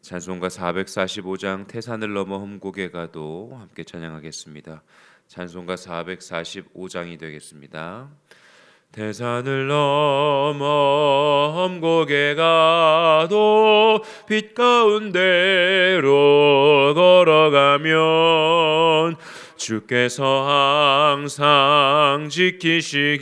찬송가 445장 태산을 넘어 험곡에 가도 함께 찬양하겠습니다. 찬송가 445장이 되겠습니다. 태산을 넘어 험곡에 가도 빛 가운데로 걸어가면 주께서 항상 지키시기로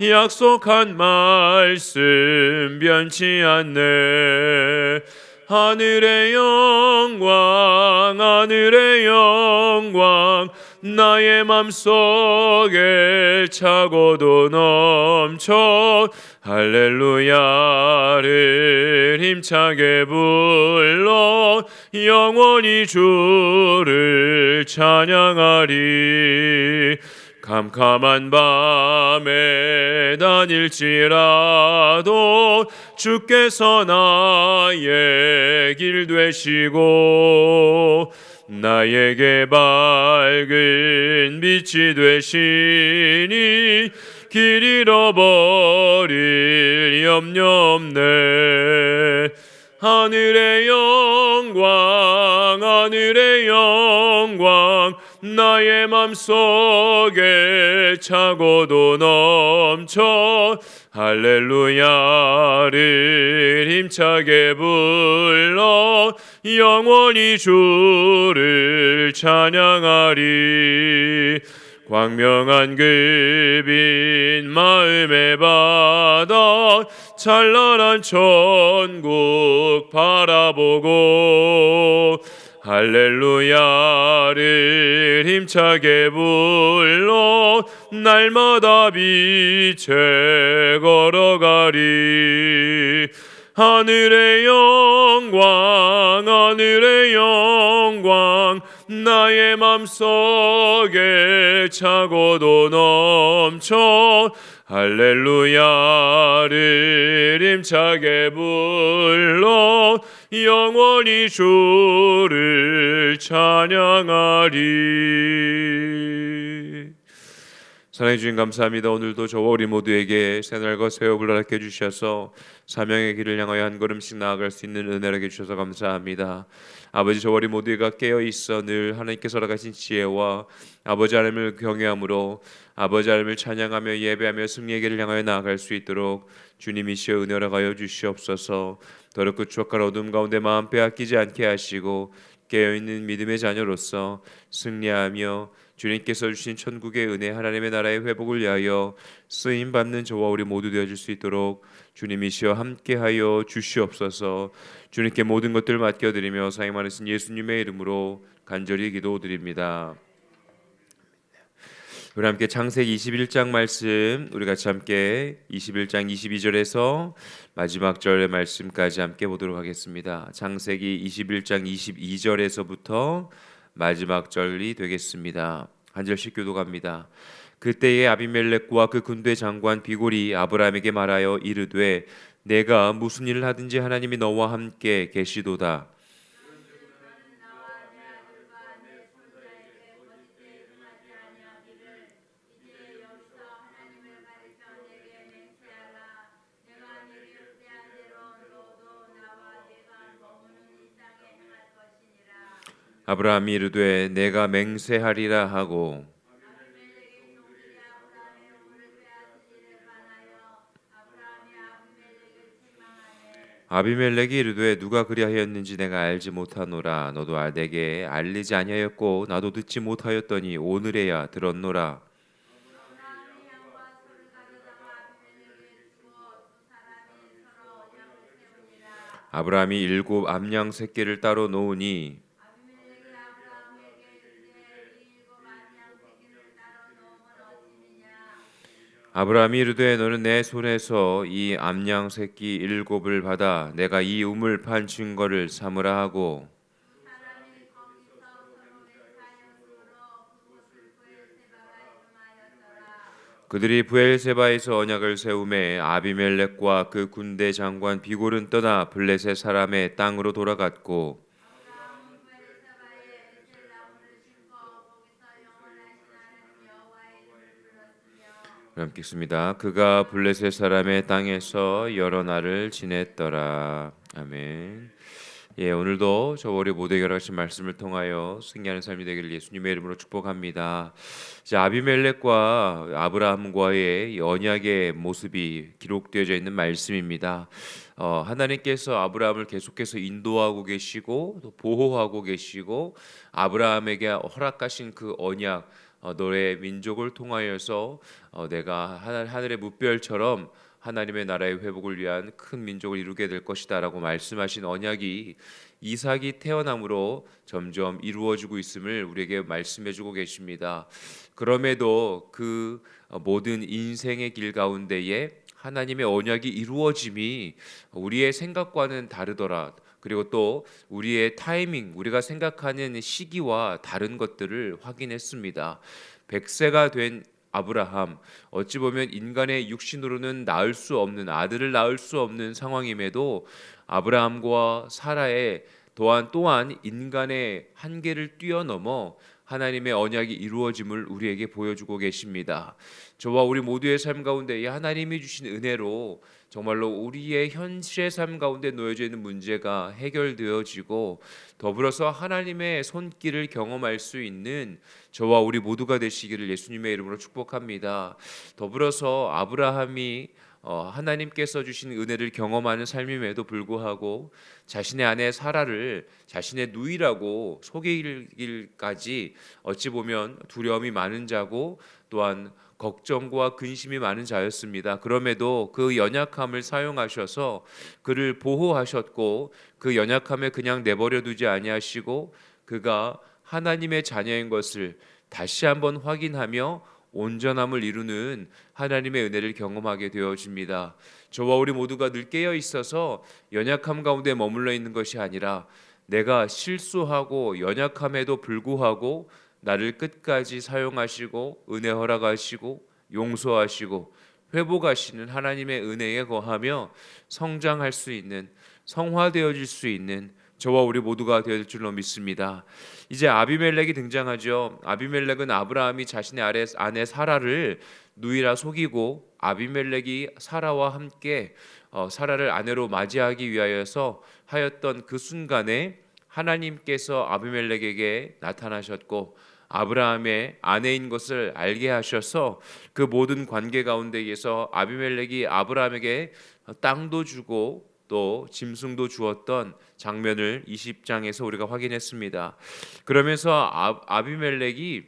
약속한 말씀 변치 않네. 하늘의 영광 하늘의 영광 나의 맘속에 차고도 넘쳐 할렐루야를 힘차게 불러 영원히 주를 찬양하리. 캄캄한 밤에 다닐지라도 주께서 나의 길 되시고 나에게 밝은 빛이 되시니 길 잃어버릴 염려 없네. 하늘의 영광 하늘의 영광 나의 맘속에 차고도 넘쳐 할렐루야를 힘차게 불러 영원히 주를 찬양하리. 광명한 그빛 마음의 바다 찬란한 천국 바라보고 할렐루야를 힘차게 불러 날마다 빛에 걸어가리. 하늘의 영광 하늘의 영광 나의 맘속에 차고도 넘쳐 할렐루야를 힘차게 불러 영원히 주를 찬양하리 사랑해 주님 감사합니다. 오늘도 저와 우리 모두에게 새날과 새 호흡을 허락해 주셔서 사명의 길을 향하여 한 걸음씩 나아갈 수 있는 은혜를 해 주셔서 감사합니다. 아버지 저와 우리 모두가 깨어 있어 늘 하나님께서 허락하신 지혜와 아버지 하나님을 경외함으로 아버지 하나님을 찬양하며 예배하며 승리의 길을 향하여 나아갈 수 있도록 주님이시여 은혜 허락하여 주시옵소서. 더럽고 추악한 어둠 가운데 마음 빼앗기지 않게 하시고 깨어 있는 믿음의 자녀로서 승리하며 주님께서 주신 천국의 은혜 하나님의 나라의 회복을 위하여 쓰임 받는 저와 우리 모두 되어질 수 있도록 주님이시여 함께하여 주시옵소서. 주님께 모든 것들 맡겨드리며 사임하신 예수님의 이름으로 간절히 기도드립니다. 우리 함께 창세기 21장 말씀 우리 같이 함께 21장 22절에서 마지막 절의 말씀까지 함께 보도록 하겠습니다. 창세기 21장 22절에서부터 마지막 절이 되겠습니다. 한 절씩 교도갑니다. 그때에 아비멜렉과 그 군대 장관 비골이 아브라함에게 말하여 이르되 내가 무슨 일을 하든지 하나님이 너와 함께 계시도다. 아브라함이 이르되 내가 맹세하리라 하고 아비멜렉이 이르되 누가 그리하였는지 내가 알지 못하노라. 너도 알- 내게 알리지 아니하였고 나도 듣지 못하였더니 오늘에야 들었노라. 아브라함이 일곱 암양 새끼를 따로 놓으니 아브라함이 이르되 너는 내 손에서 이 암양 새끼 일곱을 받아 내가 이 우물 판 증거를 삼으라 하고. 그들이 부엘세바에서 언약을 세우매 아비멜렉과 그 군대 장관 비골은 떠나 블레셋 사람의 땅으로 돌아갔고 아브라함은 부엘세바에 에셀 나무를 심고 거기서 영원하신 하나님 여호와의 이름을 함께 읽습니다. 그가 블레셋 사람의 땅에서 여러 날을 지냈더라. 아멘. 예, 오늘도 저 우리 모두에게 하신 말씀을 통하여 승리하는 삶이 되기를 예수님의 이름으로 축복합니다. 이제 아비멜렉과 아브라함과의 이 언약의 모습이 기록되어져 있는 말씀입니다. 어, 하나님께서 아브라함을 계속해서 인도하고 계시고 또 보호하고 계시고 아브라함에게 허락하신 그 언약 어, 너의 민족을 통하여서 어, 내가 하늘, 하늘의 무별처럼 하나님의 나라의 회복을 위한 큰 민족을 이루게 될 것이다라고 말씀하신 언약이 이삭이 태어남으로 점점 이루어지고 있음을 우리에게 말씀해주고 계십니다. 그럼에도 그 어, 모든 인생의 길 가운데에 하나님의 언약이 이루어짐이 우리의 생각과는 다르더라. 그리고 또 우리의 타이밍, 우리가 생각하는 시기와 다른 것들을 확인했습니다. 백세가 된 아브라함 어찌 보면 인간의 육신으로는 낳을 수 없는 아들을 낳을 수 없는 상황임에도 아브라함과 사라의 또한 또한 인간의 한계를 뛰어넘어 하나님의 언약이 이루어짐을 우리에게 보여주고 계십니다. 저와 우리 모두의 삶 가운데 이 하나님이 주신 은혜로 정말로 우리의 현실의 삶 가운데 놓여져 있는 문제가 해결되어지고 더불어서 하나님의 손길을 경험할 수 있는 저와 우리 모두가 되시기를 예수님의 이름으로 축복합니다. 더불어서 아브라함이 어, 하나님께서 주신 은혜를 경험하는 삶임에도 불구하고 자신의 아내 사라를 자신의 누이라고 소개일까지 어찌 보면 두려움이 많은 자고 또한 걱정과 근심이 많은 자였습니다. 그럼에도 그 연약함을 사용하셔서 그를 보호하셨고 그 연약함에 그냥 내버려 두지 아니하시고 그가 하나님의 자녀인 것을 다시 한번 확인하며 온전함을 이루는 하나님의 은혜를 경험하게 되어집니다. 저와 우리 모두가 늘 깨어 있어서 연약함 가운데 머물러 있는 것이 아니라 내가 실수하고 연약함에도 불구하고 나를 끝까지 사용하시고 은혜 허락하시고 용서하시고 회복하시는 하나님의 은혜에 거하며 성장할 수 있는 성화되어질 수 있는 저와 우리 모두가 될 줄로 믿습니다. 이제 아비멜렉이 등장하죠. 아비멜렉은 아브라함이 자신의 아래 아내 사라를 누이라 속이고 아비멜렉이 사라와 함께 어, 사라를 아내로 맞이하기 위하여서 하였던 그 순간에 하나님께서 아비멜렉에게 나타나셨고 아브라함의 아내인 것을 알게 하셔서 그 모든 관계 가운데에서 아비멜렉이 아브라함에게 땅도 주고 또 짐승도 주었던 장면을 20장에서 우리가 확인했습니다. 그러면서 아, 아비멜렉이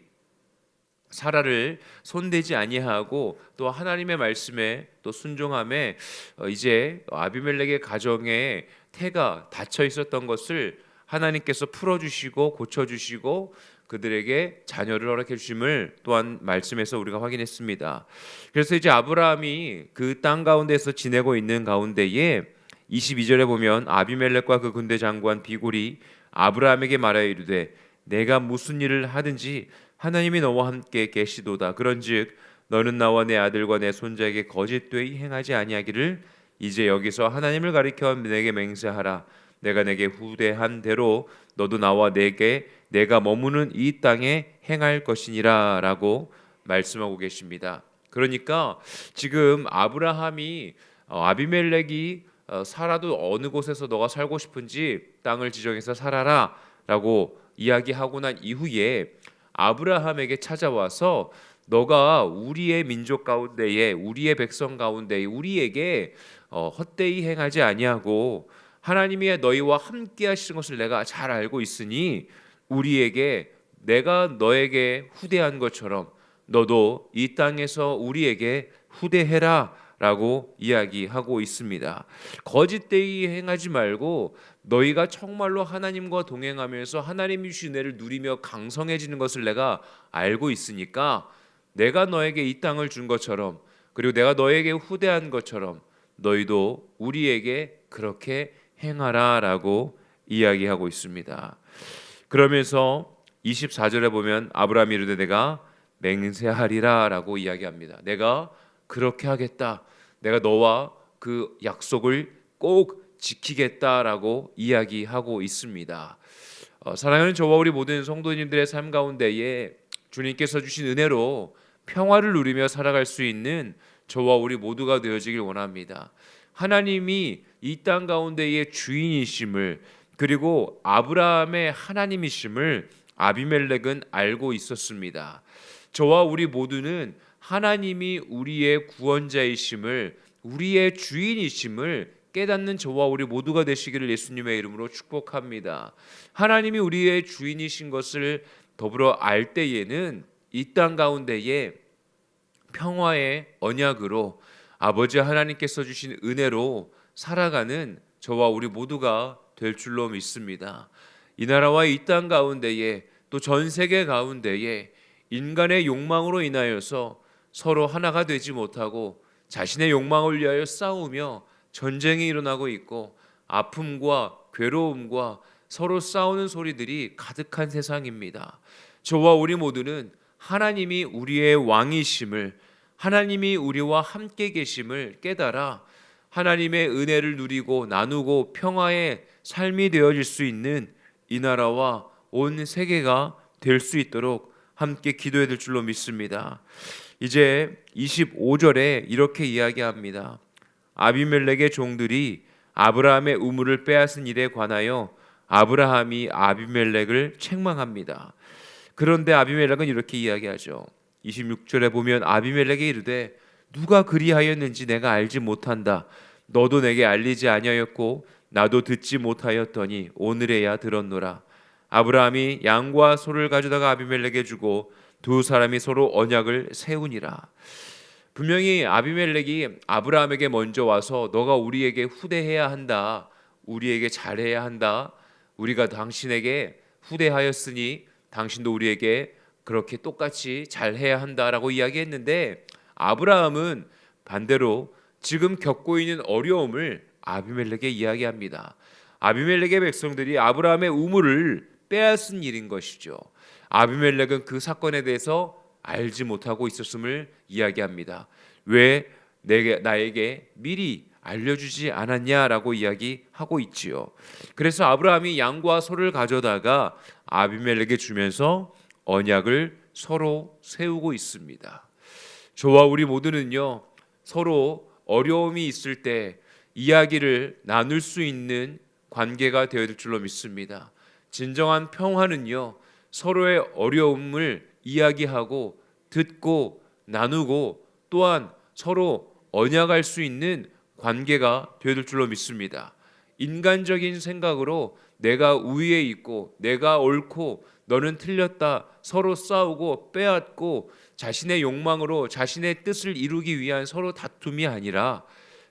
사라를 손대지 아니하고 또 하나님의 말씀에 또 순종함에 어, 이제 아비멜렉의 가정에 태가 닫혀 있었던 것을 하나님께서 풀어주시고 고쳐주시고 그들에게 자녀를 허락해 주심을 또한 말씀에서 우리가 확인했습니다. 그래서 이제 아브라함이 그 땅 가운데서 지내고 있는 가운데에 22절에 보면 아비멜렉과 그 군대 장관 비골이 아브라함에게 말하여 이르되 내가 무슨 일을 하든지 하나님이 너와 함께 계시도다. 그런즉 너는 나와 내 아들과 내 손자에게 거짓되이 행하지 아니하기를 이제 여기서 하나님을 가리켜 내게 맹세하라. 내가 내게 후대한 대로 너도 나와 내게 내가 머무는 이 땅에 행할 것이니라라고 말씀하고 계십니다. 그러니까 지금 아브라함이 어, 아비멜렉이 어, 살아도 어느 곳에서 너가 살고 싶은지 땅을 지정해서 살아라라고 이야기하고 난 이후에 아브라함에게 찾아와서 너가 우리의 민족 가운데에 우리의 백성 가운데에 우리에게 어, 헛되이 행하지 아니하고 하나님이 너희와 함께 하시는 것을 내가 잘 알고 있으니 우리에게 내가 너에게 후대한 것처럼 너도 이 땅에서 우리에게 후대해라 라고 이야기하고 있습니다. 거짓되이 행하지 말고 너희가 정말로 하나님과 동행하면서 하나님이 주신 은혜를 누리며 강성해지는 것을 내가 알고 있으니까 내가 너에게 이 땅을 준 것처럼 그리고 내가 너에게 후대한 것처럼 너희도 우리에게 그렇게 행하라라고 이야기하고 있습니다. 그러면서 24절에 보면 아브라함이 이르되 내가 맹세하리라라고 이야기합니다. 내가 그렇게 하겠다. 내가 너와 그 약속을 꼭 지키겠다라고 이야기하고 있습니다. 어, 사랑하는 저와 우리 모든 성도님들의 삶 가운데에 주님께서 주신 은혜로 평화를 누리며 살아갈 수 있는 저와 우리 모두가 되어지길 원합니다. 하나님이 이 땅 가운데의 주인이심을 그리고 아브라함의 하나님이심을 아비멜렉은 알고 있었습니다. 저와 우리 모두는 하나님이 우리의 구원자이심을 우리의 주인이심을 깨닫는 저와 우리 모두가 되시기를 예수님의 이름으로 축복합니다. 하나님이 우리의 주인이신 것을 더불어 알 때에는 이 땅 가운데에 평화의 언약으로 아버지 하나님께서 주신 은혜로 살아가는 저와 우리 모두가 될 줄로 믿습니다. 이 나라와 이 땅 가운데에 또 전 세계 가운데에 인간의 욕망으로 인하여서 서로 하나가 되지 못하고 자신의 욕망을 위하여 싸우며 전쟁이 일어나고 있고 아픔과 괴로움과 서로 싸우는 소리들이 가득한 세상입니다. 저와 우리 모두는 하나님이 우리의 왕이심을 하나님이 우리와 함께 계심을 깨달아 하나님의 은혜를 누리고 나누고 평화의 삶이 되어질 수 있는 이 나라와 온 세계가 될 수 있도록 함께 기도해야 될 줄로 믿습니다. 이제 25절에 이렇게 이야기합니다. 아비멜렉의 종들이 아브라함의 우물을 빼앗은 일에 관하여 아브라함이 아비멜렉을 책망합니다. 그런데 아비멜렉은 이렇게 이야기하죠. 26절에 보면 아비멜렉이 이르되 누가 그리하였는지 내가 알지 못한다. 너도 내게 알리지 아니하였고 나도 듣지 못하였더니 오늘에야 들었노라. 아브라함이 양과 소를 가져다가 아비멜렉에 주고 두 사람이 서로 언약을 세우니라. 분명히 아비멜렉이 아브라함에게 먼저 와서 너가 우리에게 후대해야 한다. 우리에게 잘해야 한다. 우리가 당신에게 후대하였으니 당신도 우리에게 그렇게 똑같이 잘해야 한다라고 이야기했는데 아브라함은 반대로 지금 겪고 있는 어려움을 아비멜렉에 이야기합니다. 아비멜렉의 백성들이 아브라함의 우물을 빼앗은 일인 것이죠. 아비멜렉은 그 사건에 대해서 알지 못하고 있었음을 이야기합니다. 왜 내게 나에게 미리 알려주지 않았냐라고 이야기하고 있지요. 그래서 아브라함이 양과 소를 가져다가 아비멜렉에 주면서 언약을 서로 세우고 있습니다. 저와 우리 모두는요 서로 어려움이 있을 때 이야기를 나눌 수 있는 관계가 되어야 될 줄로 믿습니다. 진정한 평화는요 서로의 어려움을 이야기하고 듣고 나누고 또한 서로 언약할 수 있는 관계가 되어야 될 줄로 믿습니다. 인간적인 생각으로 내가 우위에 있고 내가 옳고 너는 틀렸다 서로 싸우고 빼앗고 자신의 욕망으로 자신의 뜻을 이루기 위한 서로 다툼이 아니라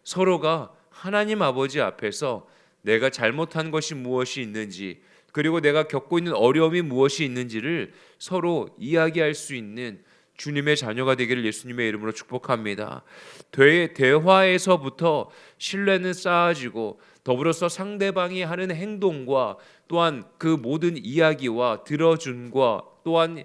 서로가 하나님 아버지 앞에서 내가 잘못한 것이 무엇이 있는지 그리고 내가 겪고 있는 어려움이 무엇이 있는지를 서로 이야기할 수 있는 주님의 자녀가 되기를 예수님의 이름으로 축복합니다. 대, 대화에서부터 신뢰는 쌓아지고 더불어서 상대방이 하는 행동과 또한 그 모든 이야기와 들어준과 또한 이,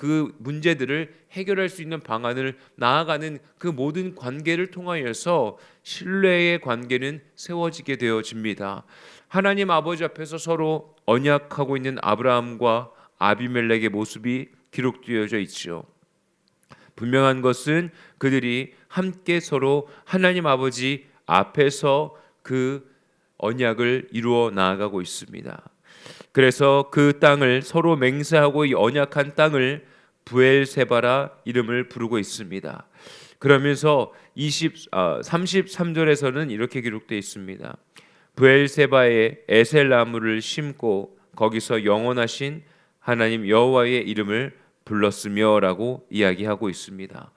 그 문제들을 해결할 수 있는 방안을 나아가는 그 모든 관계를 통하여서 신뢰의 관계는 세워지게 되어집니다. 하나님 아버지 앞에서 서로 언약하고 있는 아브라함과 아비멜렉의 모습이 기록되어져 있지요. 분명한 것은 그들이 함께 서로 하나님 아버지 앞에서 그 언약을 이루어 나아가고 있습니다. 그래서 그 땅을 서로 맹세하고 이 언약한 땅을 부엘세바라 이름을 부르고 있습니다. 그러면서 20 아, 33절에서는 이렇게 기록되어 있습니다. 부엘세바에 에셀 나무를 심고 거기서 영원하신 하나님 여호와의 이름을 불렀으며라고 이야기하고 있습니다.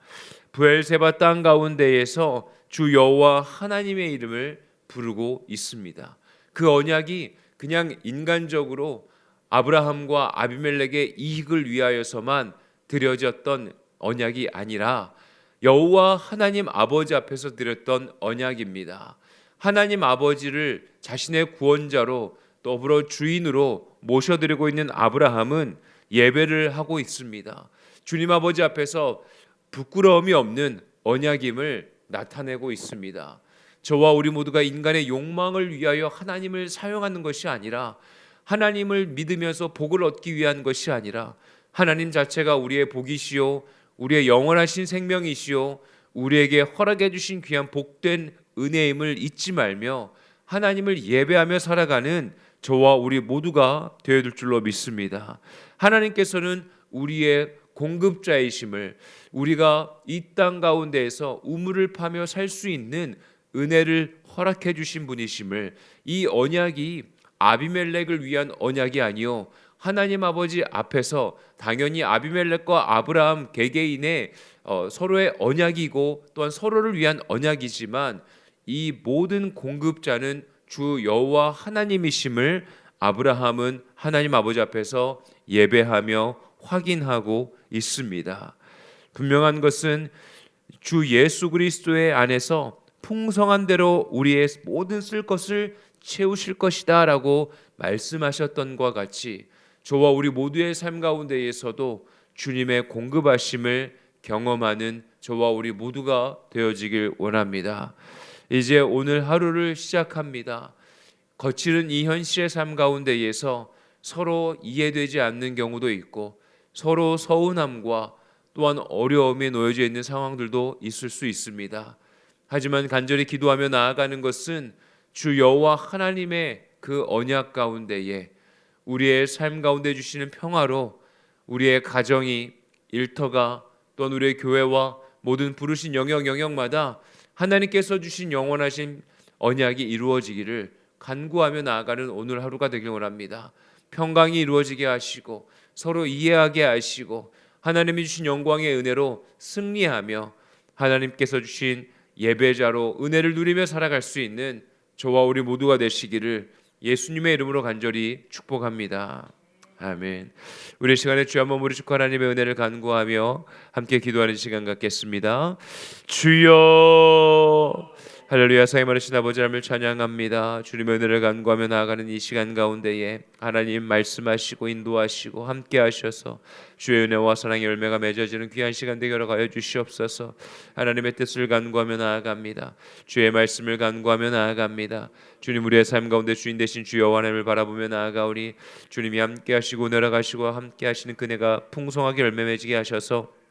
부엘세바 땅 가운데에서 주 여호와 하나님의 이름을 부르고 있습니다. 그 언약이 그냥 인간적으로 아브라함과 아비멜렉의 이익을 위하여서만 드려졌던 언약이 아니라 여호와 하나님 아버지 앞에서 드렸던 언약입니다. 하나님 아버지를 자신의 구원자로 더불어 주인으로 모셔드리고 있는 아브라함은 예배를 하고 있습니다. 주님 아버지 앞에서 부끄러움이 없는 언약임을 나타내고 있습니다. 저와 우리 모두가 인간의 욕망을 위하여 하나님을 사용하는 것이 아니라 하나님을 믿으면서 복을 얻기 위한 것이 아니라 하나님 자체가 우리의 복이시요 우리의 영원하신 생명이시요 우리에게 허락해 주신 귀한 복된 은혜임을 잊지 말며 하나님을 예배하며 살아가는 저와 우리 모두가 되어 줄 줄로 믿습니다. 하나님께서는 우리의 공급자이심을 우리가 이 땅 가운데에서 우물을 파며 살 수 있는 은혜를 허락해 주신 분이심을 이 언약이 아비멜렉을 위한 언약이 아니요 하나님 아버지 앞에서 당연히 아비멜렉과 아브라함 개개인의 어, 서로의 언약이고 또한 서로를 위한 언약이지만 이 모든 공급자는 주 여호와 하나님이심을 아브라함은 하나님 아버지 앞에서 예배하며 확인하고 있습니다. 분명한 것은 주 예수 그리스도의 안에서 풍성한 대로 우리의 모든 쓸 것을 채우실 것이다라고 말씀하셨던과 같이 저와 우리 모두의 삶 가운데에서도 주님의 공급하심을 경험하는 저와 우리 모두가 되어지길 원합니다. 이제 오늘 하루를 시작합니다. 거칠은 이 현실의 삶 가운데에서 서로 이해되지 않는 경우도 있고 서로 서운함과 또한 어려움에 놓여져 있는 상황들도 있을 수 있습니다. 하지만 간절히 기도하며 나아가는 것은 주 여호와 하나님의 그 언약 가운데에 우리의 삶 가운데 주시는 평화로 우리의 가정이 일터가 또한 우리의 교회와 모든 부르신 영역 영역마다 하나님께서 주신 영원하신 언약이 이루어지기를 간구하며 나아가는 오늘 하루가 되길 원합니다. 평강이 이루어지게 하시고 서로 이해하게 하시고 하나님이 주신 영광의 은혜로 승리하며 하나님께서 주신 예배자로 은혜를 누리며 살아갈 수 있는 저와 우리 모두가 되시기를 예수님의 이름으로 간절히 축복합니다. 아멘. 우리 시간에 주 한번 무릎 꿇고 하나님의 은혜를 간구하며 함께 기도하는 시간 갖겠습니다. 주여 할렐루야 사이 많으신 아버지 하나님을 찬양합니다. 주님의 은혜를 간구하며 나아가는 이 시간 가운데에 하나님 말씀하시고 인도하시고 함께 하셔서 주의 은혜와 사랑의 열매가 맺어지는 귀한 시간 되게 하여 주시옵소서. 하나님의 뜻을 간구하며 나아갑니다. 주의 말씀을 간구하며 나아갑니다. 주님 우리의 삶 가운데 주인 되신 주여 하나님을 바라보며 나아가오니 주님이 함께 하시고 내려가시고 함께 하시는 그네가 풍성하게 열매 맺게 하셔서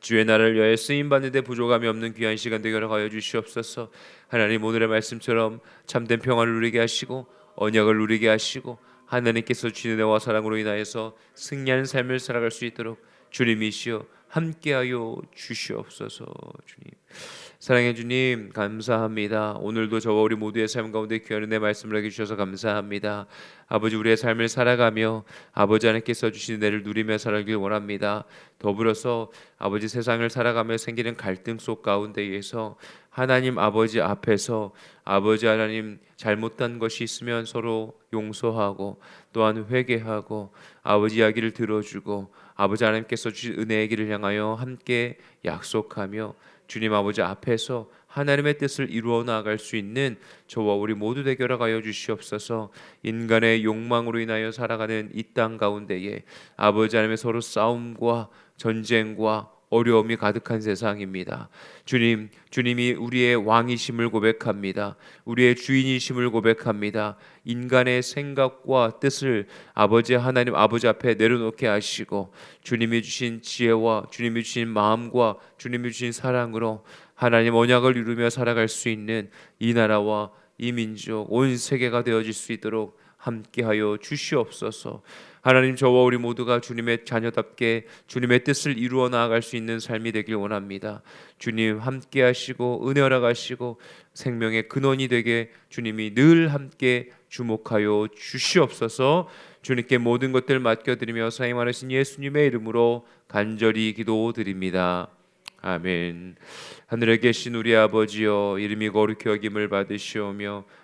주의 나라를 위하여 쓰임 받는 데 부족함이 없는 귀한 시간 되게 하여 주시옵소서. 하나님 오늘의 말씀처럼 참된 평안을 누리게 하시고 언약을 누리게 하시고 하나님께서 주신 은혜와 사랑으로 인하여서 승리하는 삶을 살아갈 수 있도록 주님이시여 함께하여 주시옵소서. 주님. 사랑해 주님 감사합니다. 오늘도 저와 우리 모두의 삶 가운데 귀한 은혜 말씀을 하게 주셔서 감사합니다. 아버지 우리의 삶을 살아가며 아버지 하나님께서 주신 은혜를 누리며 살아가길 원합니다. 더불어서 아버지 세상을 살아가며 생기는 갈등 속 가운데에서 하나님 아버지 앞에서 아버지 하나님 잘못된 것이 있으면 서로 용서하고 또한 회개하고 아버지 이야기를 들어주고 아버지 하나님께서 주신 은혜의 길을 향하여 함께 약속하며 주님 아버지 앞에서 하나님의 뜻을 이루어 나갈 수 있는 저와 우리 모두 되게 하여 주시옵소서. 인간의 욕망으로 인하여 살아가는 이 땅 가운데에 아버지 하나님의 서로 싸움과 전쟁과 어려움이 가득한 세상입니다. 주님, 주님이 우리의 왕이심을 고백합니다. 우리의 주인이심을 고백합니다. 인간의 생각과 뜻을 아버지 하나님 아버지 앞에 내려놓게 하시고 주님이 주신 지혜와 주님이 주신 마음과 주님이 주신 사랑으로 하나님 언약을 이루며 살아갈 수 있는 이 나라와 이 민족 온 세계가 되어질 수 있도록 함께하여 주시옵소서. 하나님 저와 우리 모두가 주님의 자녀답게 주님의 뜻을 이루어 나아갈 수 있는 삶이 되길 원합니다. 주님 함께 하시고 은혜 허락하시고 생명의 근원이 되게 주님이 늘 함께 주목하여 주시옵소서. 주님께 모든 것들 맡겨드리며 사임하신 예수님의 이름으로 간절히 기도드립니다. 아멘. 하늘에 계신 우리 아버지여 이름이 거룩히 여김을 받으시오며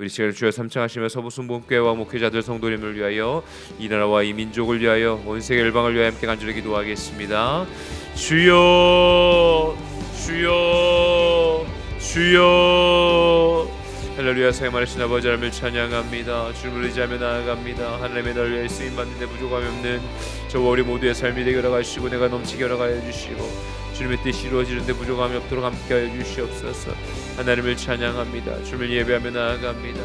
우리 시간을 주여 삼창하시며 서부 순복교회와 목회자들 성도님을 위하여 이 나라와 이 민족을 위하여 온 세계 열방을 위하여 함께 간절히 기도하겠습니다. 주여, 주여, 주여. 할렐루야 사용하신 아버지 하나님을 찬양합니다. 주님을 의지하며 나아갑니다. 하나님의 날 위해 쓰임 받는데 부족함이 없는 저와 우리 모두의 삶이 되게 하시고 내가 넘치게 허락하여 주시고 주님의 뜻이 이루어지는데 부족함이 없도록 함께하여 주시옵소서. 하나님을 찬양합니다. 주님을 예배하며 나아갑니다.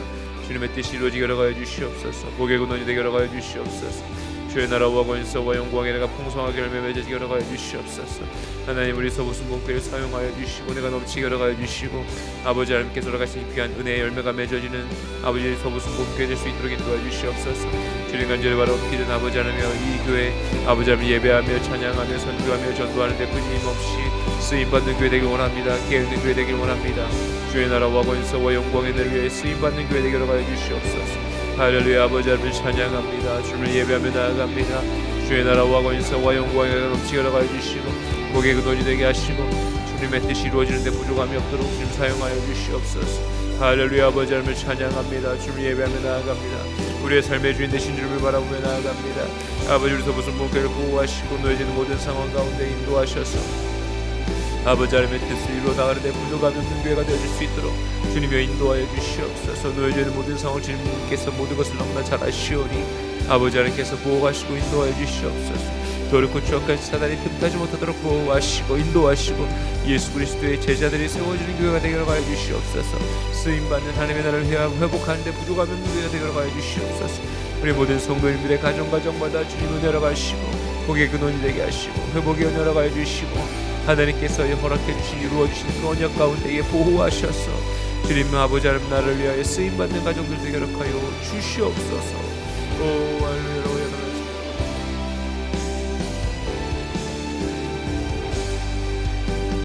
주님의 뜻이 이루어지게 허락하여 주시옵소서. 복의 근원이 되게 허락하여 주시옵소서. 주의 나라와 권세와 영광에 내가 풍성하게 열매 맺어지게 허락하여 주시옵소서. 하나님 우리 서부순복교를 사용하여 주시고 내가 넘치게 허락하여 주시고 아버지 하나님께서 허락하신 귀한 은혜의 열매가 맺어지는 아버지 서부순복교회 될수 있도록 인도하여 주시옵소서. 주님 간절히 바라옵기는 아버지 하나며 이 교회 아버지 하나님 예배하며 찬양하며 선교하며 전도하는 데 끊임없이 쓰임 받는 교회 되길 원합니다. 깨어있는 교회 되길 원합니다. 주의 나라와 권세와 영광의 늘 위해 쓰임 받는 교회 되길 허락하여 주시옵소서. 할렐루야 아버지 하나님 찬양합니다. 주를 예배하며 나아갑니다. 주의 나라와 권세와 영광에 넘치게 허락하여 주시고 복의 근원이 되게 하시고 주님의 뜻이 이루어지는데 부족함이 없도록 주님 사용하여 주시옵소서. 할렐루야 아버지 하나님을 찬양합니다. 주를 예배하며 나아갑니다. 우리의 삶의 주인 되신 주님을 바라보며 나아갑니다. 아버지 우리서 무슨 목표를 보호하시고 놓여지는 모든 상황 가운데 인도하셔서 아버지 하나님의 뜻을 이루어 나가는데 부족함이 없는 교회가 되어줄 수 있도록 주님여 인도하여 주시옵소서. 놓여지는 모든 상황을 주님께서 모든 것을 너무나 잘 아시오니 아버지 하나님께서 보호하시고 인도하여 주시옵소서. 도르고 추악한 사단이 틈타지 못하도록 보호하시고 인도하시고 예수 그리스도의 제자들이 세워지는 교회가 되게 하여 주시옵소서. 쓰임받는 하나님의 나라를 회복하는데 부족함이 없는 교회가 되게 하여 주시옵소서. 우리 모든 성도님들의 가정 가정마다 주님 은혜를 하시고 복의 근원이 되게 하시고 회복의 은혜를 하여 주시고 하나님께서 허락해 주신 이루어 주신 그 언약 가운데에 보호하셔서 주님 아버지 하나님 나를 위하여 쓰임 받는 가정들 되게 허락하여 주시옵소서. 오 할렐루야